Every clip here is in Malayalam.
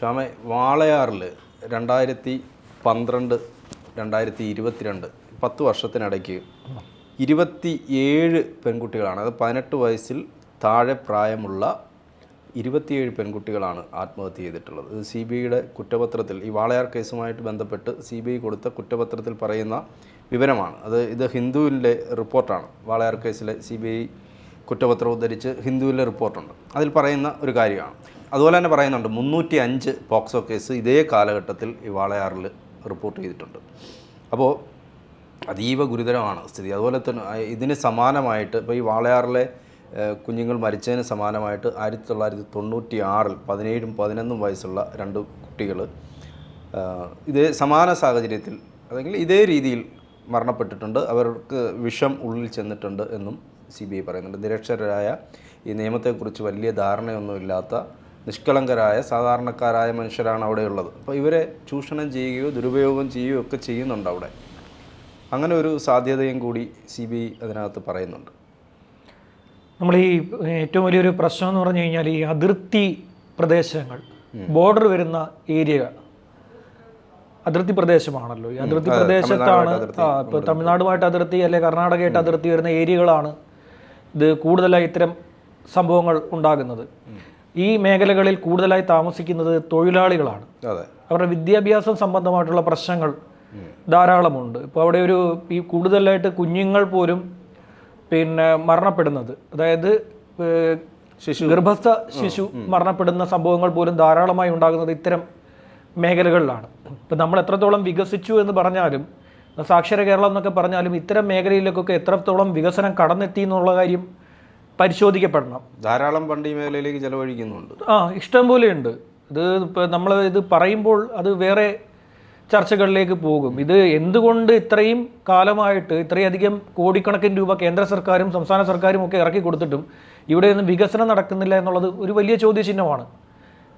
ശ്യാമെ വാളയാറിൽ രണ്ടായിരത്തി പന്ത്രണ്ട് രണ്ടായിരത്തി ഇരുപത്തിരണ്ട് പത്ത് വർഷത്തിനിടയ്ക്ക് ഇരുപത്തി ഏഴ് പെൺകുട്ടികളാണ്. അത് പതിനെട്ട് വയസ്സിൽ താഴെ പ്രായമുള്ള ഇരുപത്തിയേഴ് പെൺകുട്ടികളാണ് ആത്മഹത്യ ചെയ്തിട്ടുള്ളത്. സി ബി ഐയുടെ കുറ്റപത്രത്തിൽ ഈ വാളയാർ കേസുമായിട്ട് ബന്ധപ്പെട്ട് സി ബി ഐ കൊടുത്ത കുറ്റപത്രത്തിൽ പറയുന്ന വിവരമാണ്. അത് ഇത് ഹിന്ദുവിന്റെ റിപ്പോർട്ടാണ്. വാളയാർ കേസിലെ സി ബി ഐ കുറ്റപത്രം ഉദ്ധരിച്ച് ഹിന്ദുവിലെ റിപ്പോർട്ടുണ്ട്. അതിൽ പറയുന്ന ഒരു കാര്യമാണ്. അതുപോലെ തന്നെ പറയുന്നുണ്ട് മുന്നൂറ്റി അഞ്ച് പോക്സോ കേസ് ഇതേ കാലഘട്ടത്തിൽ ഈ വാളയാറിൽ റിപ്പോർട്ട് ചെയ്തിട്ടുണ്ട്. അപ്പോൾ അതീവ ഗുരുതരമാണ് സ്ഥിതി. അതുപോലെ തന്നെ ഇതിന് സമാനമായിട്ട് ഇപ്പോൾ ഈ വാളയാറിലെ കുഞ്ഞുങ്ങൾ മരിച്ചതിന് സമാനമായിട്ട് ആയിരത്തി തൊള്ളായിരത്തി തൊണ്ണൂറ്റി ആറിൽ പതിനേഴും പതിനൊന്നും വയസ്സുള്ള രണ്ട് കുട്ടികൾ ഇതേ സമാന സാഹചര്യത്തിൽ അല്ലെങ്കിൽ ഇതേ രീതിയിൽ മരണപ്പെട്ടിട്ടുണ്ട്. അവർക്ക് വിഷം ഉള്ളിൽ ചെന്നിട്ടുണ്ട് എന്നും സി ബി ഐ പറയുന്നുണ്ട്. നിരക്ഷരരായ ഈ നിയമത്തെക്കുറിച്ച് വലിയ ധാരണയൊന്നുമില്ലാത്ത നിഷ്കളങ്കരായ സാധാരണക്കാരായ മനുഷ്യരാണ് അവിടെയുള്ളത്. അപ്പോൾ ഇവരെ ചൂഷണം ചെയ്യുകയോ ദുരുപയോഗം ചെയ്യുകയോ ഒക്കെ ചെയ്യുന്നുണ്ട് അവിടെ. അങ്ങനെ ഒരു സാധ്യതയും കൂടി സി ബി ഐ അതിനകത്ത് പറയുന്നുണ്ട്. നമ്മൾ ഈ ഏറ്റവും വലിയൊരു പ്രശ്നം എന്ന് പറഞ്ഞു കഴിഞ്ഞാൽ ഈ അതിർത്തി പ്രദേശങ്ങൾ ബോർഡർ വരുന്ന ഏരിയ അതിർത്തി പ്രദേശമാണല്ലോ. ഈ അതിർത്തി പ്രദേശത്താണ് ഇപ്പോൾ തമിഴ്നാടുമായിട്ട് അതിർത്തി അല്ലെ കർണാടകയായിട്ട് അതിർത്തി വരുന്ന ഏരിയകളാണ് ഇത് കൂടുതലായി ഇത്തരം സംഭവങ്ങൾ ഉണ്ടാകുന്നത്. ഈ മേഖലകളിൽ കൂടുതലായി താമസിക്കുന്നത് തൊഴിലാളികളാണ്. അവരുടെ വിദ്യാഭ്യാസം സംബന്ധമായിട്ടുള്ള പ്രശ്നങ്ങൾ ധാരാളമുണ്ട്. ഇപ്പോൾ അവിടെ ഒരു ഈ കൂടുതലായിട്ട് കുഞ്ഞുങ്ങൾ പോലും പിന്നെ മരണപ്പെടുന്നത്. അതായത് ശിശു. ഗർഭസ്ഥ ശിശു മരണപ്പെടുന്ന സംഭവങ്ങൾ പോലും ധാരാളമായി ഉണ്ടാകുന്നത് ഇത്തരം മേഖലകളിലാണ്. ഇപ്പം നമ്മൾ എത്രത്തോളം വികസിച്ചു എന്ന് പറഞ്ഞാലും സാക്ഷര കേരളം എന്നൊക്കെ പറഞ്ഞാലും ഇത്തരം മേഖലയിലേക്കൊക്കെ എത്രത്തോളം വികസനം കടന്നെത്തി എന്നുള്ള കാര്യം പരിശോധിക്കപ്പെടണം. ധാരാളം ഫണ്ട് ഈ മേഖലയിലേക്ക് ചെലവഴിക്കുന്നുണ്ട്. ആ ഇഷ്ടം ഉണ്ട്. ഇത് ഇപ്പോൾ നമ്മൾ ഇത് പറയുമ്പോൾ അത് വേറെ ചർച്ചകളിലേക്ക് പോകും. ഇത് എന്തുകൊണ്ട് ഇത്രയും കാലമായിട്ട് ഇത്രയധികം കോടിക്കണക്കിന് രൂപ കേന്ദ്ര സർക്കാരും സംസ്ഥാന സർക്കാരും ഒക്കെ ഇറക്കി കൊടുത്തിട്ടും ഇവിടെ ഒന്നും വികസനം നടക്കുന്നില്ല എന്നുള്ളത് ഒരു വലിയ ചോദ്യചിഹ്നമാണ്.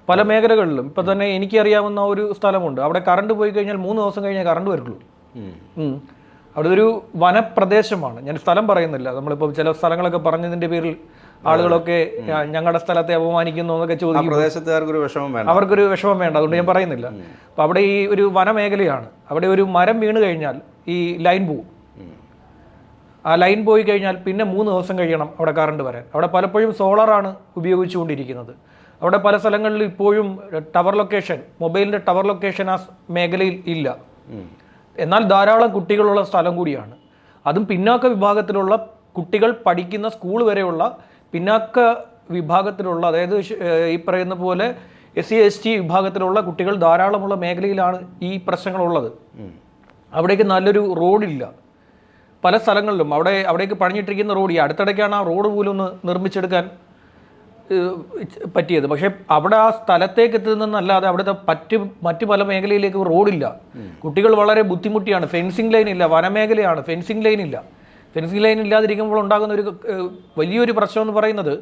പല മേഖലകളിലും ഇപ്പം തന്നെ എനിക്കറിയാവുന്ന ഒരു സ്ഥലമുണ്ട്. അവിടെ കറണ്ട് പോയി കഴിഞ്ഞാൽ മൂന്ന് ദിവസം കഴിഞ്ഞാൽ കറണ്ട് വരുള്ളൂ. അവിടെ ഒരു വനപ്രദേശമാണ്. ഞാൻ സ്ഥലം പറയുന്നില്ല. നമ്മളിപ്പോൾ ചില സ്ഥലങ്ങളൊക്കെ പറഞ്ഞതിന്റെ പേരിൽ ആളുകളൊക്കെ ഞങ്ങളുടെ സ്ഥലത്തെ അപമാനിക്കുന്നു എന്നൊക്കെ ചോദിക്കും അവർക്കൊരു വിഷമം വേണ്ട. അതുകൊണ്ട് ഞാൻ പറയുന്നില്ല. അപ്പോൾ അവിടെ ഈ ഒരു വനമേഖലയാണ്. അവിടെ ഒരു മരം വീണ് കഴിഞ്ഞാൽ ഈ ലൈൻ പോവും. ആ ലൈൻ പോയി കഴിഞ്ഞാൽ പിന്നെ മൂന്ന് ദിവസം കഴിയണം അവിടെ കറണ്ട് വരാൻ. അവിടെ പലപ്പോഴും സോളാറാണ് ഉപയോഗിച്ചുകൊണ്ടിരിക്കുന്നത്. അവിടെ പല സ്ഥലങ്ങളിലും ഇപ്പോഴും ടവർ ലൊക്കേഷൻ മൊബൈലിന്റെ ടവർ ലൊക്കേഷൻ ആ മേഖലയിൽ ഇല്ല. എന്നാൽ ധാരാളം കുട്ടികളുള്ള സ്ഥലം കൂടിയാണ്. അതും പിന്നാക്ക വിഭാഗത്തിലുള്ള കുട്ടികൾ പഠിക്കുന്ന സ്കൂൾ വരെയുള്ള പിന്നാക്ക വിഭാഗത്തിലുള്ള അതായത് ഈ പറയുന്ന പോലെ എസ് സി എസ് ടി വിഭാഗത്തിലുള്ള കുട്ടികൾ ധാരാളമുള്ള മേഖലയിലാണ് ഈ പ്രശ്നങ്ങളുള്ളത്. അവിടേക്ക് നല്ലൊരു റോഡില്ല. പല സ്ഥലങ്ങളിലും അവിടെ അവിടേക്ക് പണിഞ്ഞിട്ടിരിക്കുന്ന റോഡ് ഈ അടുത്തിടയ്ക്കാണ് ആ റോഡ് പോലും ഒന്ന് നിർമ്മിച്ചെടുക്കാൻ പറ്റിയത്. പക്ഷേ അവിടെ ആ സ്ഥലത്തേക്ക് എത്തുന്നതെന്നല്ലാതെ അവിടുത്തെ പറ്റ് മറ്റു പല മേഖലയിലേക്ക് റോഡില്ല. കുട്ടികൾ വളരെ ബുദ്ധിമുട്ടിയാണ്. ഫെൻസിങ് ലൈൻ ഇല്ല വനമേഖലയാണ്. ഫെൻസിങ് ലൈൻ ഇല്ല ഫെൻസിങ് ലൈൻ ഇല്ലാതിരിക്കുമ്പോൾ ഉണ്ടാകുന്ന ഒരു വലിയൊരു പ്രശ്നം എന്ന് പറയുന്നത്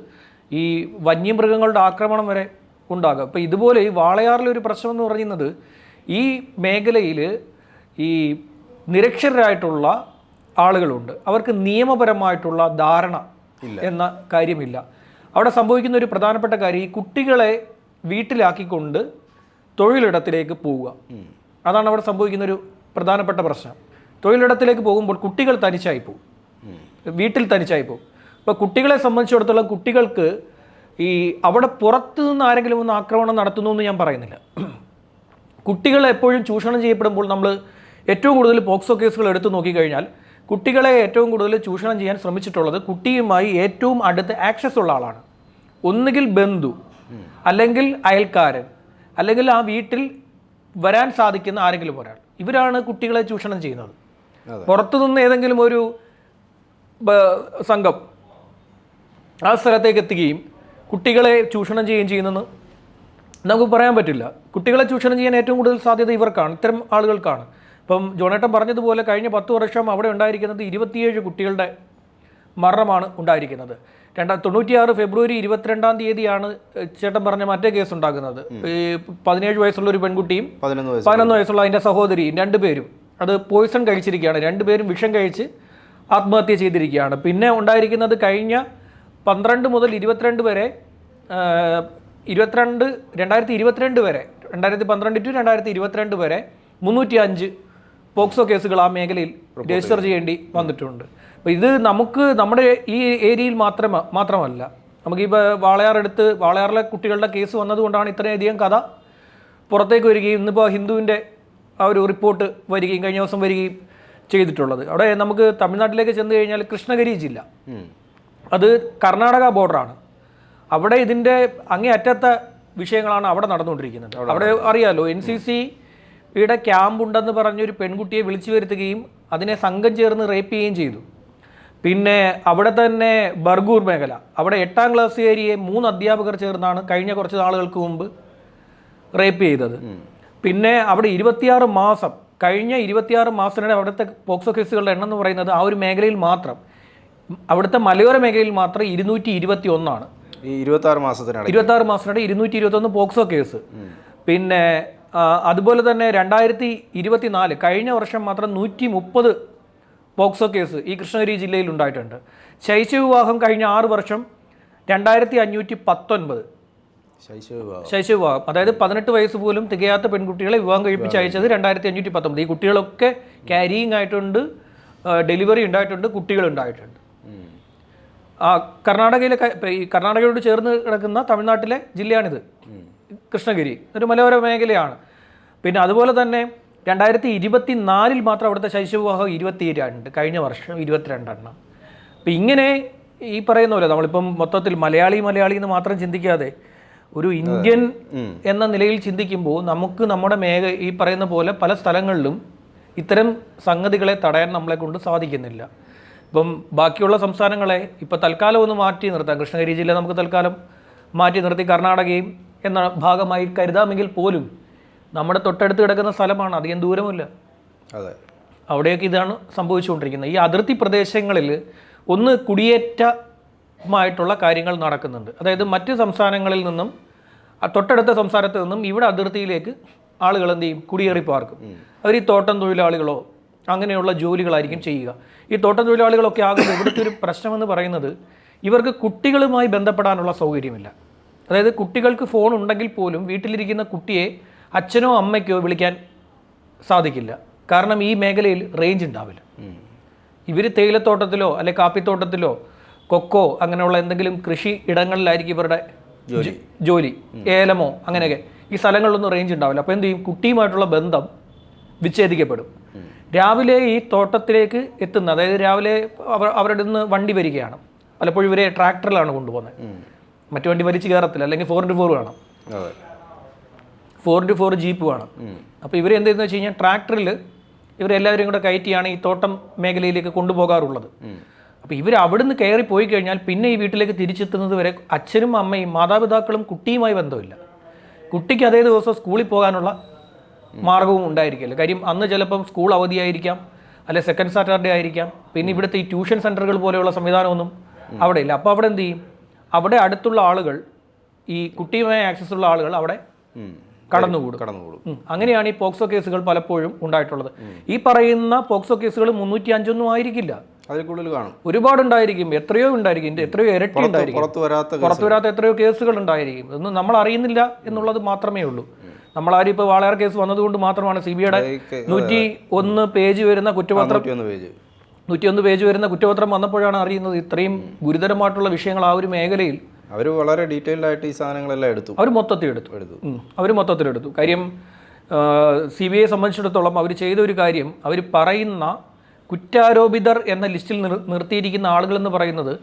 ഈ വന്യമൃഗങ്ങളുടെ ആക്രമണം വരെ ഉണ്ടാകും. അപ്പോൾ ഇതുപോലെ ഈ വാളയാറിലെ ഒരു പ്രശ്നം എന്ന് പറയുന്നത് ഈ മേഖലയിൽ ഈ നിരക്ഷരായിട്ടുള്ള ആളുകളുണ്ട്. അവർക്ക് നിയമപരമായിട്ടുള്ള ധാരണ എന്ന കാര്യമില്ല. അവിടെ സംഭവിക്കുന്ന ഒരു പ്രധാനപ്പെട്ട കാര്യം ഈ കുട്ടികളെ വീട്ടിലാക്കിക്കൊണ്ട് തൊഴിലിടത്തിലേക്ക് പോവുക. അതാണ് അവിടെ സംഭവിക്കുന്ന ഒരു പ്രധാനപ്പെട്ട പ്രശ്നം. തൊഴിലിടത്തിലേക്ക് പോകുമ്പോൾ കുട്ടികൾ തനിച്ചായി പോകും. വീട്ടിൽ തനിച്ചായി പോകും. ഇപ്പോൾ കുട്ടികളെ സംബന്ധിച്ചിടത്തോളം കുട്ടികൾക്ക് ഈ അവിടെ പുറത്തു നിന്ന് ആരെങ്കിലും ഒന്ന് ആക്രമണം നടത്തുന്നു എന്ന് ഞാൻ പറയുന്നില്ല. കുട്ടികൾ എപ്പോഴും ചൂഷണം ചെയ്യപ്പെടുമ്പോൾ നമ്മൾ ഏറ്റവും കൂടുതൽ പോക്സോ കേസുകൾ എടുത്തു നോക്കിക്കഴിഞ്ഞാൽ കുട്ടികളെ ഏറ്റവും കൂടുതൽ ചൂഷണം ചെയ്യാൻ ശ്രമിച്ചിട്ടുള്ളത് കുട്ടിയുമായി ഏറ്റവും അടുത്ത് ആക്സസ് ഉള്ള ആളാണ്. ഒന്നുകിൽ ബന്ധു അല്ലെങ്കിൽ അയൽക്കാരൻ അല്ലെങ്കിൽ ആ വീട്ടിൽ വരാൻ സാധിക്കുന്ന ആരെങ്കിലും ഒരാൾ. ഇവരാണ് കുട്ടികളെ ചൂഷണം ചെയ്യുന്നത്. പുറത്തുനിന്ന് ഏതെങ്കിലും ഒരു സംഘം ആ സ്ഥലത്തേക്ക് എത്തുകയും കുട്ടികളെ ചൂഷണം ചെയ്യുകയും ചെയ്യുന്നെന്ന് നമുക്ക് പറയാൻ പറ്റില്ല. കുട്ടികളെ ചൂഷണം ചെയ്യാൻ ഏറ്റവും കൂടുതൽ സാധ്യത ഇവർക്കാണ്. ഇത്തരം ആളുകൾക്കാണ്. ഇപ്പം ജോണേട്ടൻ പറഞ്ഞതുപോലെ കഴിഞ്ഞ പത്ത് വർഷം അവിടെ ഉണ്ടായിരിക്കുന്നത് ഇരുപത്തിയേഴ് കുട്ടികളുടെ മരണമാണ് ഉണ്ടായിരിക്കുന്നത്. രണ്ടാ തൊണ്ണൂറ്റിയാറ് ഫെബ്രുവരി ഇരുപത്തിരണ്ടാം തീയതിയാണ് ചേട്ടൻ പറഞ്ഞ മറ്റേ കേസ് ഉണ്ടാകുന്നത്. ഈ പതിനേഴ് വയസ്സുള്ള ഒരു പെൺകുട്ടിയും പതിനൊന്ന് വയസ്സ് പതിനൊന്ന് വയസ്സുള്ള അതിന്റെ സഹോദരിയും രണ്ടുപേരും അത് പോയിസൺ കഴിച്ചിരിക്കുകയാണ്. രണ്ടുപേരും വിഷം കഴിച്ച് ആത്മഹത്യ ചെയ്തിരിക്കുകയാണ്. പിന്നെ ഉണ്ടായിരിക്കുന്നത് കഴിഞ്ഞ പന്ത്രണ്ട് മുതൽ ഇരുപത്തിരണ്ട് വരെ ഇരുപത്തിരണ്ട് രണ്ടായിരത്തി ഇരുപത്തിരണ്ട് വരെ രണ്ടായിരത്തി പന്ത്രണ്ട് ടു രണ്ടായിരത്തി ഇരുപത്തിരണ്ട് വരെ മുന്നൂറ്റി അഞ്ച് പോക്സോ കേസുകൾ ആ മേഖലയിൽ രജിസ്റ്റർ ചെയ്യേണ്ടി വന്നിട്ടുണ്ട്. അപ്പോൾ ഇത് നമുക്ക് നമ്മുടെ ഈ ഏരിയയിൽ മാത്രം മാത്രമല്ല. നമുക്കിപ്പോൾ വാളയാർ എടുത്ത് വാളയാറിലെ കുട്ടികളുടെ കേസ് വന്നതുകൊണ്ടാണ് ഇത്രയധികം കഥ പുറത്തേക്ക് വരികയും ഇന്നിപ്പോൾ ഹിന്ദുവിന്റെ ആ ഒരു റിപ്പോർട്ട് വരികയും കഴിഞ്ഞ ദിവസം വരികയും ചെയ്തിട്ടുള്ളത്. അവിടെ നമുക്ക് തമിഴ്നാട്ടിലേക്ക് ചെന്ന് കഴിഞ്ഞാൽ കൃഷ്ണഗിരി ജില്ല. അത് കർണാടക ബോർഡറാണ്. അവിടെ ഇതിന്റെ അങ്ങേ അറ്റത്ത വിഷയങ്ങളാണ് അവിടെ നടന്നുകൊണ്ടിരിക്കുന്നത്. അവിടെ അറിയാലോ എൻ സി സിയുടെ ക്യാമ്പ് ഉണ്ടെന്ന് പറഞ്ഞൊരു പെൺകുട്ടിയെ വിളിച്ചു വരുത്തുകയും അതിനെ സംഘം ചേർന്ന് റേപ്പ് ചെയ്യുകയും ചെയ്തു. പിന്നെ അവിടെ തന്നെ ബർഗൂർ മേഖല. അവിടെ എട്ടാം ക്ലാസ്സുകാരിയെ മൂന്ന് അധ്യാപകർ ചേർന്നാണ് കഴിഞ്ഞ കുറച്ച് നാളുകൾക്ക് മുമ്പ് റേപ്പ് ചെയ്തത്. പിന്നെ അവിടെ ഇരുപത്തിയാറ് മാസം കഴിഞ്ഞ ഇരുപത്തിയാറ് മാസത്തിനിടെ അവിടുത്തെ പോക്സോ കേസുകളുടെ എണ്ണം എന്ന് പറയുന്നത് ആ ഒരു മേഖലയിൽ മാത്രം. അവിടുത്തെ മലയോര മേഖലയിൽ മാത്രം ഇരുന്നൂറ്റി ഇരുപത്തി ഒന്നാണ് ഇരുപത്തി ആറ് മാസത്തിനിടെ ഇരുപത്തി ആറ് മാസത്തിനിടെ ഇരുന്നൂറ്റി ഇരുപത്തി ഒന്ന് പോക്സോ കേസ്. പിന്നെ അതുപോലെ തന്നെ രണ്ടായിരത്തി ഇരുപത്തി നാല് കഴിഞ്ഞ വർഷം മാത്രം നൂറ്റി മുപ്പത് പോക്സോ കേസ് ഈ കൃഷ്ണഗിരി ജില്ലയിൽ ഉണ്ടായിട്ടുണ്ട്. ശൈശവ വിവാഹം കഴിഞ്ഞ ആറ് വർഷം രണ്ടായിരത്തി അഞ്ഞൂറ്റി പത്തൊൻപത് ശൈശവ വിവാഹം. അതായത് പതിനെട്ട് വയസ്സ് പോലും തികയാത്ത പെൺകുട്ടികളെ വിവാഹം കഴിപ്പിച്ച് അയച്ചത് രണ്ടായിരത്തി അഞ്ഞൂറ്റി പത്തൊമ്പത് ഈ കുട്ടികളൊക്കെ ക്യാരിയിങ് ആയിട്ടുണ്ട് ഡെലിവറി ഉണ്ടായിട്ടുണ്ട് കുട്ടികൾ ഉണ്ടായിട്ടുണ്ട്. ഉം. ആ കർണാടകയിലെ ഈ കർണാടകയോട് ചേർന്ന് കിടക്കുന്ന തമിഴ്നാട്ടിലെ ജില്ലയാണിത്. കൃഷ്ണഗിരി ഒരു മലയോര മേഖലയാണ്. പിന്നെ അതുപോലെ തന്നെ രണ്ടായിരത്തി ഇരുപത്തി നാലിൽ മാത്രം അവിടുത്തെ ശൈശവവിവാഹം ഇരുപത്തി രണ്ട് കഴിഞ്ഞ വർഷം ഇരുപത്തിരണ്ടെണ്ണം. അപ്പം ഇങ്ങനെ ഈ പറയുന്ന പോലെ നമ്മളിപ്പം മൊത്തത്തിൽ മലയാളി മലയാളി എന്ന് മാത്രം ചിന്തിക്കാതെ ഒരു ഇന്ത്യൻ എന്ന നിലയിൽ ചിന്തിക്കുമ്പോൾ നമുക്ക് നമ്മുടെ മേഖ ഈ പറയുന്ന പോലെ പല സ്ഥലങ്ങളിലും ഇത്തരം സംഗതികളെ തടയാൻ നമ്മളെ കൊണ്ട് സാധിക്കുന്നില്ല. ഇപ്പം ബാക്കിയുള്ള സംസ്ഥാനങ്ങളെ ഇപ്പം തൽക്കാലം ഒന്ന് മാറ്റി നിർത്താം. കൃഷ്ണഗിരി ജില്ല നമുക്ക് തൽക്കാലം മാറ്റി നിർത്തി. കർണാടകയും എന്ന ഭാഗമായി കരുതാമെങ്കിൽ പോലും നമ്മുടെ തൊട്ടടുത്ത് കിടക്കുന്ന സ്ഥലമാണ്. അധികം ദൂരമില്ല. അതെ. അവിടെയൊക്കെ ഇതാണ് സംഭവിച്ചുകൊണ്ടിരിക്കുന്നത്. ഈ അതിർത്തി പ്രദേശങ്ങളിൽ ഒന്ന് കുടിയേറ്റമായിട്ടുള്ള കാര്യങ്ങൾ നടക്കുന്നുണ്ട്. അതായത് മറ്റ് സംസ്ഥാനങ്ങളിൽ നിന്നും തൊട്ടടുത്ത സംസ്ഥാനത്ത് നിന്നും ഇവിടെ അതിർത്തിയിലേക്ക് ആളുകൾ എന്ത് ചെയ്യും? കുടിയേറി പാർക്കും. അവർ ഈ തോട്ടം തൊഴിലാളികളോ അങ്ങനെയുള്ള ജോലികളായിരിക്കും ചെയ്യുക. ഈ തോട്ടം തൊഴിലാളികളൊക്കെ ആകുമ്പോൾ ഇവിടുത്തെ ഒരു പ്രശ്നമെന്ന് പറയുന്നത് ഇവർക്ക് കുട്ടികളുമായി ബന്ധപ്പെടാനുള്ള സൗകര്യമില്ല. അതായത് കുട്ടികൾക്ക് ഫോൺ ഉണ്ടെങ്കിൽ പോലും വീട്ടിലിരിക്കുന്ന കുട്ടിയെ അച്ഛനോ അമ്മയ്ക്കോ വിളിക്കാൻ സാധിക്കില്ല. കാരണം ഈ മേഖലയിൽ റേഞ്ച് ഉണ്ടാവില്ല. ഇവർ തേയിലത്തോട്ടത്തിലോ അല്ലെ കാപ്പിത്തോട്ടത്തിലോ കൊക്കോ അങ്ങനെയുള്ള എന്തെങ്കിലും കൃഷി ഇടങ്ങളിലായിരിക്കും ഇവരുടെ ജോലി. ഏലമോ അങ്ങനെയൊക്കെ. ഈ സ്ഥലങ്ങളിലൊന്നും റേഞ്ച് ഉണ്ടാവില്ല. അപ്പോൾ എന്ത് ചെയ്യും? കുട്ടിയുമായിട്ടുള്ള ബന്ധം വിച്ഛേദിക്കപ്പെടും. രാവിലെ ഈ തോട്ടത്തിലേക്ക് എത്തുന്ന അതായത് രാവിലെ അവർ അവരുടെ നിന്ന് വണ്ടി വരികയാണ്. പലപ്പോഴും ഇവരെ ട്രാക്ടറിലാണ് കൊണ്ടുപോകുന്നത്. മറ്റു വണ്ടി വലിച്ചു കയറത്തില്ല. അല്ലെങ്കിൽ ഫോർ ഇന്റു ഫോർ വേണം. ഫോർ ഇന്റു ഫോർ ജീപ്പ് വേണം. അപ്പോൾ ഇവർ എന്ത് ചെയ്യുന്നത് വെച്ച് കഴിഞ്ഞാൽ ട്രാക്ടറിൽ ഇവരെല്ലാവരും കൂടെ കയറ്റിയാണ് ഈ തോട്ടം മേഖലയിലേക്ക് കൊണ്ടുപോകാറുള്ളത്. അപ്പോൾ ഇവർ അവിടുന്ന് കയറി പോയി കഴിഞ്ഞാൽ പിന്നെ ഈ വീട്ടിലേക്ക് തിരിച്ചെത്തുന്നത് വരെ അച്ഛനും അമ്മയും മാതാപിതാക്കളും കുട്ടിയുമായി ബന്ധമില്ല. കുട്ടിക്ക് അതേ ദിവസം സ്കൂളിൽ പോകാനുള്ള മാർഗവും ഉണ്ടായിരിക്കില്ല. കാര്യം അന്ന് ചിലപ്പം സ്കൂൾ അവധിയായിരിക്കാം അല്ലെ സെക്കൻഡ് സാറ്റർഡേ ആയിരിക്കാം. പിന്നെ ഇവിടുത്തെ ഈ ട്യൂഷൻ സെന്ററുകൾ പോലെയുള്ള സംവിധാനമൊന്നും അവിടെ ഇല്ല. അപ്പോൾ അവിടെ എന്ത് ചെയ്യും? അവിടെ അടുത്തുള്ള ആളുകൾ ഈ കുട്ടിയുമായി ആക്സസ് ഉള്ള ആളുകൾ അവിടെ. കടന്നുകൂടും. കടന്നുകൂടും. അങ്ങനെയാണ് ഈ പോക്സോ കേസുകൾ പലപ്പോഴും ഉണ്ടായിട്ടുള്ളത്. ഈ പറയുന്ന പോക്സോ കേസുകൾ മുന്നൂറ്റി അഞ്ചൊന്നും ആയിരിക്കില്ല. അതിൽ കൂടുതൽ കാണും. ഒരുപാട് ഉണ്ടായിരിക്കും എത്രയോ ഉണ്ടായിരിക്കും. എത്രയോ ഇരട്ടി ഉണ്ടായിരിക്കും. പുറത്ത് വരാത്ത പുറത്തു വരാത്ത എത്രയോ കേസുകൾ ഉണ്ടായിരിക്കും. ഇതൊന്നും നമ്മൾ അറിയുന്നില്ല എന്നുള്ളത് മാത്രമേ ഉള്ളൂ. നമ്മളാരും ഇപ്പോൾ വാളയാർ കേസ് വന്നതുകൊണ്ട് മാത്രമാണ് സി ബി ഐയുടെ നൂറ്റി ഒന്ന് പേജ് വരുന്ന കുറ്റപത്രം നൂറ്റിയൊന്ന് പേജ് വരുന്ന കുറ്റപത്രം വന്നപ്പോഴാണ് അറിയുന്നത് ഇത്രയും ഗുരുതരമായിട്ടുള്ള വിഷയങ്ങൾ ആ ഒരു മേഖലയിൽ അവർ വളരെ ഡീറ്റെയിൽഡ് ആയിട്ട് ഈ സാധനങ്ങളെല്ലാം എടുത്തു. അവർ മൊത്തത്തിൽ എടുത്തു. എടുത്തു. അവർ മൊത്തത്തിലെടുത്തു കാര്യം സി ബി ഐയെ സംബന്ധിച്ചിടത്തോളം അവർ ചെയ്ത ഒരു കാര്യം അവർ പറയുന്ന കുറ്റാരോപിതർ എന്ന ലിസ്റ്റിൽ നിർ നിർത്തിയിരിക്കുന്ന ആളുകളെന്ന് പറയുന്നത്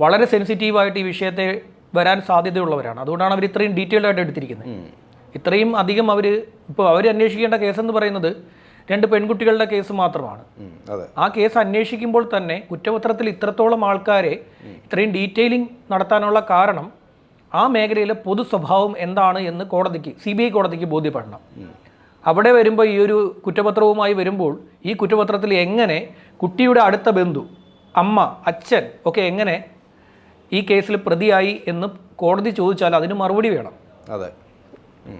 വളരെ സെൻസിറ്റീവായിട്ട് ഈ വിഷയത്തെ വരാൻ സാധ്യതയുള്ളവരാണ്. അതുകൊണ്ടാണ് അവർ ഇത്രയും ഡീറ്റെയിൽഡ് ആയിട്ട് എടുത്തിരിക്കുന്നത്. ഇത്രയും അധികം അവർ ഇപ്പോൾ അവർ അന്വേഷിക്കേണ്ട കേസെന്ന് പറയുന്നത് രണ്ട് പെൺകുട്ടികളുടെ കേസ് മാത്രമാണ്. ആ കേസ് അന്വേഷിക്കുമ്പോൾ തന്നെ കുറ്റപത്രത്തിൽ ഇത്രത്തോളം ആൾക്കാരെ ഇത്രയും ഡീറ്റെയിലിംഗ് നടത്താനുള്ള കാരണം ആ മേഖലയിലെ പൊതു സ്വഭാവം എന്താണ് എന്ന് കോടതിക്ക് സി ബി ഐ കോടതിക്ക് ബോധ്യപ്പെടണം. അവിടെ വരുമ്പോൾ ഈ ഒരു കുറ്റപത്രവുമായി വരുമ്പോൾ ഈ കുറ്റപത്രത്തിൽ എങ്ങനെ കുട്ടിയുടെ അടുത്ത ബന്ധു അമ്മ അച്ഛൻ ഒക്കെ എങ്ങനെ ഈ കേസിൽ പ്രതിയായി എന്ന് കോടതി ചോദിച്ചാൽ അതിന് മറുപടി വേണം. അതെ.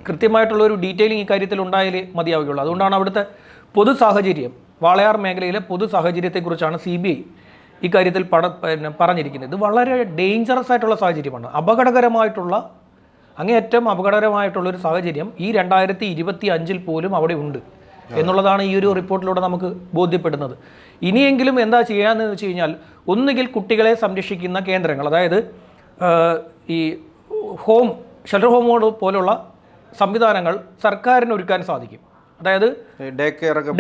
കൃത്യമായിട്ടുള്ള ഒരു ഡീറ്റെയിലിംഗ് ഈ കാര്യത്തിൽ ഉണ്ടായാലേ മതിയാവുകയുള്ളൂ. അതുകൊണ്ടാണ് അവിടുത്തെ പൊതു സാഹചര്യം വാളയാർ മേഖലയിലെ പൊതു സാഹചര്യത്തെക്കുറിച്ചാണ് സി ബി ഐ ഇക്കാര്യത്തിൽ പട പിന്നെ പറഞ്ഞിരിക്കുന്നത്. ഇത് വളരെ ഡേഞ്ചറസ് ആയിട്ടുള്ള സാഹചര്യമാണ്. അപകടകരമായിട്ടുള്ള അങ്ങേയറ്റം അപകടകരമായിട്ടുള്ളൊരു സാഹചര്യം ഈ രണ്ടായിരത്തി ഇരുപത്തി അഞ്ചിൽ പോലും അവിടെ ഉണ്ട് എന്നുള്ളതാണ് ഈ ഒരു റിപ്പോർട്ടിലൂടെ നമുക്ക് ബോധ്യപ്പെടുന്നത്. ഇനിയെങ്കിലും എന്താ ചെയ്യാന്ന് വെച്ച് കഴിഞ്ഞാൽ ഒന്നുകിൽ കുട്ടികളെ സംരക്ഷിക്കുന്ന കേന്ദ്രങ്ങൾ അതായത് ഈ ഹോം ഷെൽട്ടർ ഹോമോട് പോലുള്ള സംവിധാനങ്ങൾ സർക്കാരിന് ഒരുക്കാൻ സാധിക്കും. അതായത്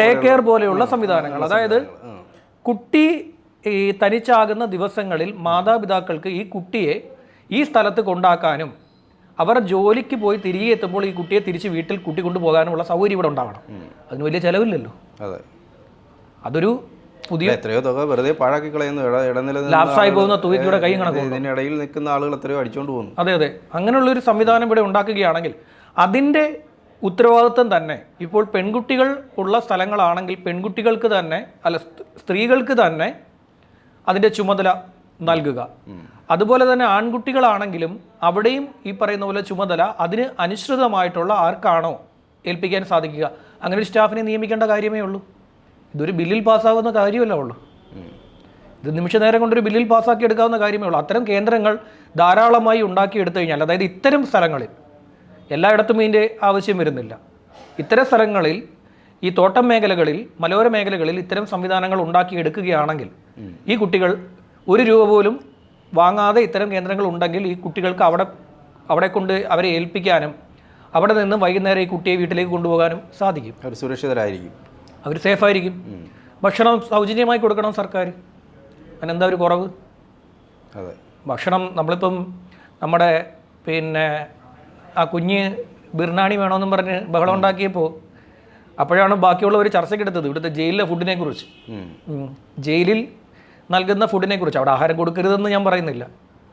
ഡേ കെയർ പോലെയുള്ള സംവിധാനങ്ങൾ. അതായത് കുട്ടി ഈ തനിച്ചാകുന്ന ദിവസങ്ങളിൽ മാതാപിതാക്കൾക്ക് ഈ കുട്ടിയെ ഈ സ്ഥലത്ത് കൊണ്ടാക്കാനും അവർ ജോലിക്ക് പോയി തിരികെ എത്തുമ്പോൾ ഈ കുട്ടിയെ തിരിച്ച് വീട്ടിൽ കുട്ടി കൊണ്ടുപോകാനുമുള്ള സൗകര്യം ഇവിടെ ഉണ്ടാവണം. അതിന് വലിയ ചിലവില്ലല്ലോ. അതെ. അതൊരു പുതിയ എത്രയോ തുക വെറുതെ പാഴാക്കി കളയുന്നു. ലാപ്സായി പോകുന്ന തുകയ്ക്കൂടെ കൈ ഇതിനിടയിൽ നിൽക്കുന്ന ആളുകൾ എത്രയോ അടിച്ചുകൊണ്ട് പോകുന്നു. അതെ അതെ. അങ്ങനെയുള്ള ഒരു സംവിധാനം ഇവിടെ ഉണ്ടാക്കുകയാണെങ്കിൽ അതിന്റെ ഉത്തരവാദിത്വം തന്നെ. ഇപ്പോൾ പെൺകുട്ടികൾ ഉള്ള സ്ഥലങ്ങളാണെങ്കിൽ പെൺകുട്ടികൾക്ക് തന്നെ അല്ല സ്ത്രീകൾക്ക് തന്നെ അതിന്റെ ചുമതല നൽകുക. അതുപോലെ തന്നെ ആൺകുട്ടികളാണെങ്കിലും അവിടെയും ഈ പറയുന്ന പോലെ ചുമതല അതിന് അനുസൃതമായിട്ടുള്ള ആർക്കാണോ ഏൽപ്പിക്കാൻ സാധിക്കുക. അങ്ങനെ ഒരു സ്റ്റാഫിനെ നിയമിക്കേണ്ട കാര്യമേ ഉള്ളൂ. ഇതൊരു ബില്ലിൽ പാസ്സാകുന്ന കാര്യമല്ല ഉള്ളൂ. ഇത് നിമിഷ നേരം കൊണ്ടൊരു ബില്ലിൽ പാസ്സാക്കി എടുക്കാവുന്ന കാര്യമേ ഉള്ളൂ. അത്തരം കേന്ദ്രങ്ങൾ ധാരാളമായി ഉണ്ടാക്കിയെടുത്തു കഴിഞ്ഞാൽ അതായത് ഇത്തരം സ്ഥലങ്ങളിൽ എല്ലായിടത്തും ഇതിന്റെ ആവശ്യം വരുന്നില്ല. ഇത്തരം സ്ഥലങ്ങളിൽ ഈ തോട്ടം മേഖലകളിൽ മലയോര മേഖലകളിൽ ഇത്തരം സംവിധാനങ്ങൾ ഉണ്ടാക്കിയെടുക്കുകയാണെങ്കിൽ ഈ കുട്ടികൾ ഒരു രൂപ പോലും വാങ്ങാതെ ഇത്തരം കേന്ദ്രങ്ങൾ ഉണ്ടെങ്കിൽ ഈ കുട്ടികൾക്ക് അവിടെ അവിടെ കൊണ്ട് അവരെ ഏൽപ്പിക്കാനും അവിടെ നിന്ന് വൈകുന്നേരം ഈ കുട്ടിയെ വീട്ടിലേക്ക് കൊണ്ടുപോകാനും സാധിക്കും. അവർ സുരക്ഷിതരായിരിക്കും. അവർ സേഫായിരിക്കും. ഭക്ഷണം സൗജന്യമായി കൊടുക്കണം സർക്കാർ. അതിനെന്താ ഒരു കുറവ്? അതെ. ഭക്ഷണം നമ്മളിപ്പം നമ്മുടെ പിന്നെ ആ കുഞ്ഞ് ബിർണാണി വേണമെന്നും പറഞ്ഞ് ബഹളം ഉണ്ടാക്കിയപ്പോൾ അപ്പോഴാണ് ബാക്കിയുള്ളവർ ചർച്ചയ്ക്കെടുത്തത് ഇവിടുത്തെ ജയിലിലെ ഫുഡിനെ കുറിച്ച്. ജയിലിൽ നൽകുന്ന ഫുഡിനെ കുറിച്ച് അവിടെ ആഹാരം കൊടുക്കരുതെന്ന് ഞാൻ പറയുന്നില്ല.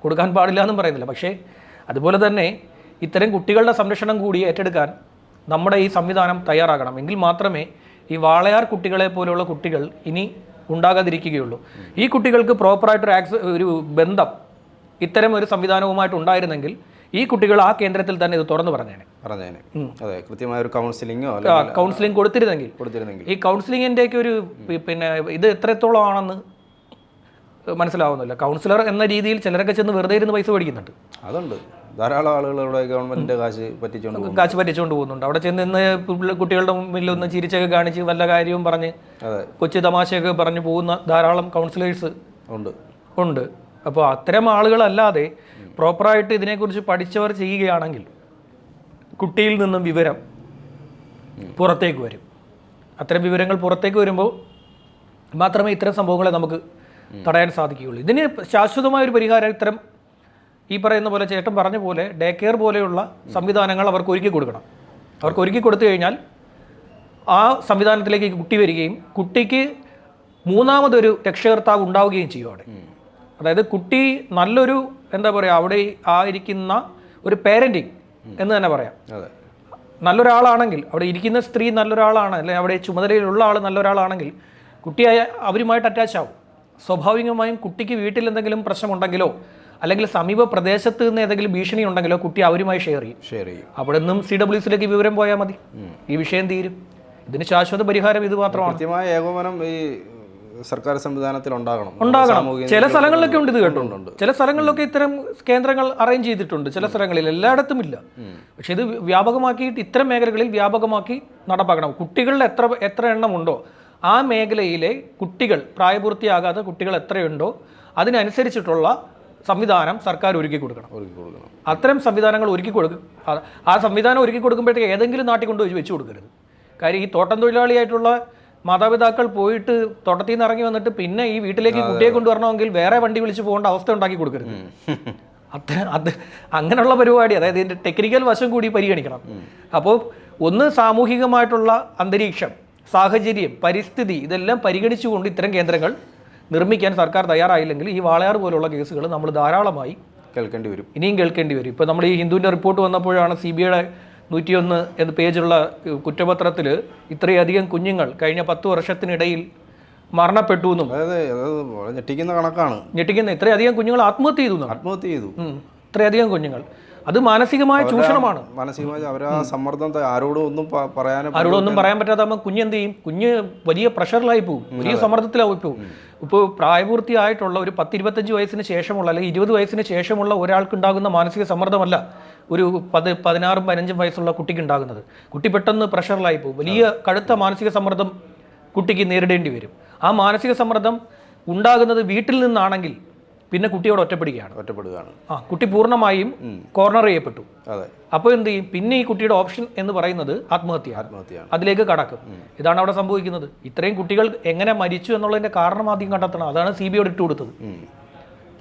കൊടുക്കാൻ പാടില്ല എന്നും പറയുന്നില്ല. പക്ഷേ അതുപോലെ തന്നെ ഇത്തരം കുട്ടികളുടെ സംരക്ഷണം കൂടി ഏറ്റെടുക്കാൻ നമ്മുടെ ഈ സംവിധാനം തയ്യാറാകണം. എങ്കിൽ മാത്രമേ ഈ വാളയാർ കുട്ടികളെ പോലെയുള്ള കുട്ടികൾ ഇനി ഉണ്ടാകാതിരിക്കുകയുള്ളൂ. ഈ കുട്ടികൾക്ക് പ്രോപ്പറായിട്ടൊരു ആക്സ് ഒരു ബന്ധം ഇത്തരം ഒരു സംവിധാനവുമായിട്ട് ഉണ്ടായിരുന്നെങ്കിൽ ഈ കുട്ടികൾ ആ കേന്ദ്രത്തിൽ തന്നെ ഇത് തുറന്നു പറഞ്ഞേനെ. പറഞ്ഞേനെ. അതെ കൃത്യമായ ഒരു കൗൺസിലിങ്ങോ കൗൺസിലിംഗ് കൊടുത്തിരുന്നെങ്കിൽ. കൊടുത്തിരുന്നെങ്കിൽ. ഈ കൗൺസിലിങ്ങിന്റെയൊക്കെ ഒരു പിന്നെ ഇത് എത്രത്തോളം ആണെന്ന് മനസ്സിലാവുന്നില്ല. കൗൺസിലർ എന്ന രീതിയിൽ ചിലരൊക്കെ ചെന്ന് വെറുതെ ഇരുന്ന് പൈസ മേടിക്കുന്നുണ്ട്. അതുണ്ട്. ധാരാളം ആളുകൾ ഇവിടെ ഗവൺമെന്റിന്റെ കാശ് പറ്റിച്ചുകൊണ്ട് കാശ് പറ്റിച്ചുകൊണ്ട് പോകുന്നുണ്ട്. അവിടെ ചെന്ന് നിന്ന് കുട്ടികളുടെ മുമ്പിൽ ഒന്ന് ചിരിച്ചൊക്കെ കാണിച്ച് വല്ല കാര്യവും പറഞ്ഞ് കൊച്ചു തമാശയൊക്കെ പറഞ്ഞു പോകുന്ന ധാരാളം കൗൺസിലേഴ്സ് ഉണ്ട്. ഉണ്ട്. അപ്പോൾ അത്തരം ആളുകളല്ലാതെ പ്രോപ്പറായിട്ട് ഇതിനെക്കുറിച്ച് പഠിച്ചവർ ചെയ്യുകയാണെങ്കിൽ കുട്ടിയിൽ നിന്നും വിവരം പുറത്തേക്ക് വരും. അത്തരം വിവരങ്ങൾ പുറത്തേക്ക് വരുമ്പോൾ മാത്രമേ ഇത്തരം സംഭവങ്ങളെ നമുക്ക് തടയാൻ സാധിക്കുകയുള്ളൂ. ഇതിന് ശാശ്വതമായ ഒരു പരിഹാരം ഇത്തരം ഈ പറയുന്ന പോലെ ചേട്ടൻ പറഞ്ഞ പോലെ ഡേ കെയർ പോലെയുള്ള സംവിധാനങ്ങൾ അവർക്ക് ഒരുക്കി കൊടുക്കണം. അവർക്ക് ഒരുക്കി കൊടുത്തു കഴിഞ്ഞാൽ ആ സംവിധാനത്തിലേക്ക് കുട്ടി വരികയും കുട്ടിക്ക് മൂന്നാമതൊരു രക്ഷകർത്താവ് ഉണ്ടാവുകയും ചെയ്യും അവിടെ. അതായത് കുട്ടി നല്ലൊരു എന്താ പറയുക അവിടെ ആയിരിക്കുന്ന ഒരു പേരന്റിങ് എന്ന് തന്നെ പറയാം. നല്ലൊരാളാണെങ്കിൽ അവിടെ ഇരിക്കുന്ന സ്ത്രീ നല്ലൊരാളാണ് അല്ലെങ്കിൽ അവിടെ ചുമതലയിലുള്ള ആൾ നല്ലൊരാളാണെങ്കിൽ കുട്ടിയായ അവരുമായിട്ട് അറ്റാച്ച് ആവും. സ്വാഭാവികമായും കുട്ടിക്ക് വീട്ടിൽ എന്തെങ്കിലും പ്രശ്നമുണ്ടെങ്കിലോ അല്ലെങ്കിൽ സമീപ പ്രദേശത്ത് നിന്ന് ഏതെങ്കിലും ഭീഷണി ഉണ്ടെങ്കിലോ കുട്ടി അവരുമായി ഷെയർ ചെയ്യും. ഷെയർ ചെയ്യും. അവിടെ നിന്നും സി ഡബ്ല്യുസിലേക്ക് വിവരം പോയാൽ മതി. ഈ വിഷയം തീരും. ഇതിന് ശാശ്വത പരിഹാരം ഇത് മാത്രമാണ്. കൃത്യമായ ഏകോപനം ഈ സർക്കാർ സംവിധാനത്തിൽ ഉണ്ടാകണം. ഉണ്ടാകണം. ചില സ്ഥലങ്ങളിലൊക്കെ ഉണ്ട് ഇത് കേട്ടുണ്ട് ചില സ്ഥലങ്ങളിലൊക്കെ ഇത്തരം കേന്ദ്രങ്ങൾ അറേഞ്ച് ചെയ്തിട്ടുണ്ട്. ചില സ്ഥലങ്ങളിൽ എല്ലായിടത്തും ഇല്ല പക്ഷെ ഇത് വ്യാപകമാക്കിയിട്ട് ഇത്തരം മേഖലകളിൽ വ്യാപകമാക്കി നടപ്പാക്കണം. കുട്ടികളുടെ എത്ര എത്ര എണ്ണമുണ്ടോ ആ മേഖലയിലെ കുട്ടികൾ പ്രായപൂർത്തിയാകാത്ത കുട്ടികൾ എത്രയുണ്ടോ? അതിനനുസരിച്ചിട്ടുള്ള സംവിധാനം സർക്കാർ ഒരുക്കി കൊടുക്കണം. ഒരുക്കി കൊടുക്കണം. അത്തരം സംവിധാനങ്ങൾ ഒരുക്കി കൊടുക്കും ആ- ആ സംവിധാനം ഒരുക്കി കൊടുക്കുമ്പോഴത്തേക്ക് ഏതെങ്കിലും നാട്ടിൽ കൊണ്ടുപോയി വെച്ച് കൊടുക്കരുത്. കാര്യം ഈ തോട്ടം തൊഴിലാളിയായിട്ടുള്ള മാതാപിതാക്കൾ പോയിട്ട് തുടത്തിൽ നിന്ന് ഇറങ്ങി വന്നിട്ട് പിന്നെ ഈ വീട്ടിലേക്ക് കുട്ടിയെ കൊണ്ടുവരണമെങ്കിൽ വേറെ വണ്ടി വിളിച്ച് പോകേണ്ട അവസ്ഥ ഉണ്ടാക്കി കൊടുക്കരുത്. അത് അത് അങ്ങനെയുള്ള പരിപാടി അതായത് ഇതിന്റെ ടെക്നിക്കൽ വശം കൂടി പരിഗണിക്കണം. അപ്പോൾ ഒന്ന് സാമൂഹികമായിട്ടുള്ള അന്തരീക്ഷം സാഹചര്യം പരിസ്ഥിതി ഇതെല്ലാം പരിഗണിച്ചുകൊണ്ട് ഇത്തരം കേന്ദ്രങ്ങൾ നിർമ്മിക്കാൻ സർക്കാർ തയ്യാറായില്ലെങ്കിൽ ഈ വാളയാർ പോലുള്ള കേസുകൾ നമ്മൾ ധാരാളമായി കേൾക്കേണ്ടി വരും. ഇനിയും കേൾക്കേണ്ടി വരും. ഇപ്പോൾ നമ്മൾ ഈ ഹിന്ദുവിന്റെ റിപ്പോർട്ട് വന്നപ്പോഴാണ് സി ബി ഐയുടെ നൂറ്റിയൊന്ന് എന്ന പേജുള്ള കുറ്റപത്രത്തിൽ ഇത്രയധികം കുഞ്ഞുങ്ങൾ കഴിഞ്ഞ പത്ത് വർഷത്തിനിടയിൽ മരണപ്പെട്ടു എന്നും അതായത് ഞെട്ടിക്കുന്ന കണക്കാണ്. ഞെട്ടിക്കുന്ന ഇത്രയധികം കുഞ്ഞുങ്ങൾ ആത്മഹത്യ ചെയ്തു ആത്മഹത്യ ചെയ്തു. ഇത്രയധികം കുഞ്ഞുങ്ങൾ. അത് മാനസികമായ ചൂഷണമാണ്. മാനസികമായി അവർ ആ സമ്മർദ്ദം ആരോടും ഒന്നും പറയാൻ ആരോടും ഒന്നും പറയാൻ പറ്റാതാകുമ്പോൾ കുഞ്ഞ് എന്ത് ചെയ്യും? കുഞ്ഞ് വലിയ പ്രഷറിലായി പോകും. വലിയ സമ്മർദ്ദത്തിലായി പോകും. ഇപ്പോൾ പ്രായപൂർത്തിയായിട്ടുള്ള ഒരു പത്ത് ഇരുപത്തഞ്ച് വയസ്സിന് ശേഷമുള്ള അല്ലെങ്കിൽ ഇരുപത് വയസ്സിന് ശേഷമുള്ള ഒരാൾക്കുണ്ടാകുന്ന മാനസിക സമ്മർദ്ദമല്ല ഒരു പത് പതിനാറും പതിനഞ്ചും വയസ്സുള്ള കുട്ടിക്ക് ഉണ്ടാകുന്നത് കുട്ടി പെട്ടെന്ന് പ്രഷറിലായി പോകും. വലിയ കടുത്ത മാനസിക സമ്മർദ്ദം കുട്ടിക്ക് നേരിടേണ്ടി വരും. ആ മാനസിക സമ്മർദ്ദം ഉണ്ടാകുന്നത് വീട്ടിൽ നിന്നാണെങ്കിൽ പിന്നെ കുട്ടിയോട് ഒറ്റപ്പെടുകയാണ്. ഒറ്റപ്പെടുകയാണ്. ആ കുട്ടി പൂർണമായും കോർണർ ചെയ്യപ്പെട്ടു. അതെ. അപ്പോൾ എന്ത് ചെയ്യും? പിന്നെ ഈ കുട്ടിയുടെ ഓപ്ഷൻ എന്ന് പറയുന്നത് ആത്മഹത്യയാണ്. ആത്മഹത്യയാണ്. അതിലേക്ക് കടക്കും. ഇതാണ് അവിടെ സംഭവിക്കുന്നത്. ഇത്രയും കുട്ടികൾ എങ്ങനെ മരിച്ചു എന്നുള്ളതിന്റെ കാരണം ആദ്യം കണ്ടെത്തണം. അതാണ് സി ബി ഇട്ട് കൊടുത്തത്.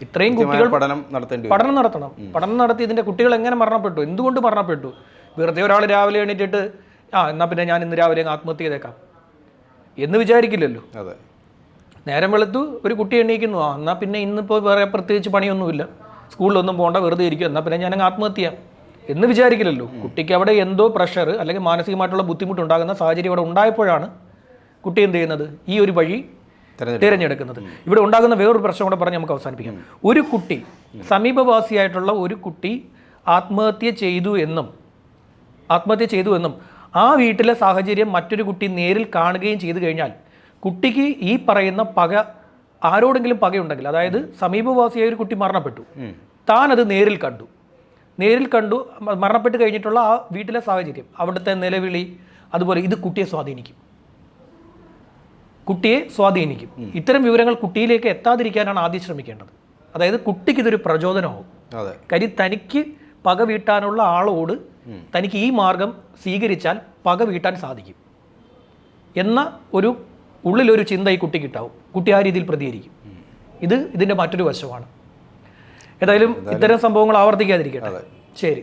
ഇത്രയും കുട്ടികൾ പഠനം നടത്തേണ്ടി പഠനം നടത്തണം. പഠനം നടത്തി ഇതിന്റെ കുട്ടികൾ എങ്ങനെ മരണപ്പെട്ടു? എന്തുകൊണ്ട് മരണപ്പെട്ടു? വെറുതെ ഒരാൾ രാവിലെ എണീറ്റിട്ട് ആ എന്നാ പിന്നെ ഞാൻ ഇന്ന് രാവിലെ ആത്മഹത്യ ചെയ്തേക്കാം. എന്ന് വിചാരിക്കില്ലല്ലോ. അതെ. നേരം വെളുത്തു ഒരു കുട്ടി എണീക്കുന്നു. ആ എന്നാൽ പിന്നെ ഇന്നിപ്പോൾ വേറെ പ്രത്യേകിച്ച് പണിയൊന്നുമില്ല. സ്കൂളിലൊന്നും പോകണ്ട വെറുതെ ഇരിക്കും എന്നാൽ പിന്നെ ഞാനങ്ങ് ആത്മഹത്യ എന്ന് വിചാരിക്കില്ലല്ലോ. കുട്ടിക്ക് അവിടെ എന്തോ പ്രഷർ അല്ലെങ്കിൽ മാനസികമായിട്ടുള്ള ബുദ്ധിമുട്ടുണ്ടാകുന്ന സാഹചര്യം അവിടെ ഉണ്ടായപ്പോഴാണ് കുട്ടി എന്ത് ചെയ്യുന്നത്? ഈ ഒരു വഴി തിരഞ്ഞെടുക്കുന്നത്. ഇവിടെ ഉണ്ടാകുന്ന വേറൊരു പ്രശ്നം കൂടെ പറഞ്ഞ് നമുക്ക് അവസാനിപ്പിക്കാം. ഒരു കുട്ടി സമീപവാസിയായിട്ടുള്ള ഒരു കുട്ടി ആത്മഹത്യ ചെയ്തു എന്നും ആത്മഹത്യ ചെയ്തു എന്നും ആ വീട്ടിലെ സാഹചര്യം മറ്റൊരു കുട്ടി നേരിൽ കാണുകയും ചെയ്തു കഴിഞ്ഞാൽ കുട്ടിക്ക് ഈ പറയുന്ന പക ആരോടെങ്കിലും പകയുണ്ടെങ്കിൽ അതായത് സമീപവാസിയായ ഒരു കുട്ടി മരണപ്പെട്ടു. താൻ അത് നേരിൽ കണ്ടു. നേരിൽ കണ്ടു മരണപ്പെട്ട് കഴിഞ്ഞിട്ടുള്ള ആ വീട്ടിലെ സാഹചര്യം. അവിടുത്തെ നിലവിളി അതുപോലെ ഇത് കുട്ടിയെ സ്വാധീനിക്കും. കുട്ടിയെ സ്വാധീനിക്കും. ഇത്തരം വിവരങ്ങൾ കുട്ടിയിലേക്ക് എത്താതിരിക്കാനാണ് ആദ്യം ശ്രമിക്കേണ്ടത്. അതായത് കുട്ടിക്ക് ഇതൊരു പ്രചോദനമാവും കാര്യം തനിക്ക് പക വീട്ടാനുള്ള ആളോട് തനിക്ക് ഈ മാർഗം സ്വീകരിച്ചാൽ പക വീട്ടാൻ സാധിക്കും. എന്ന ഒരു ഉള്ളിലൊരു ചിന്ത ഈ കുട്ടിക്കിട്ടാവും കുട്ടി ആ രീതിയിൽ പ്രതികരിക്കും. ഇത് ഇതിന്റെ മറ്റൊരു വശമാണ്. ഏതായാലും ഇത്തരം സംഭവങ്ങൾ ആവർത്തിക്കാതിരിക്കട്ടെ. ശരി.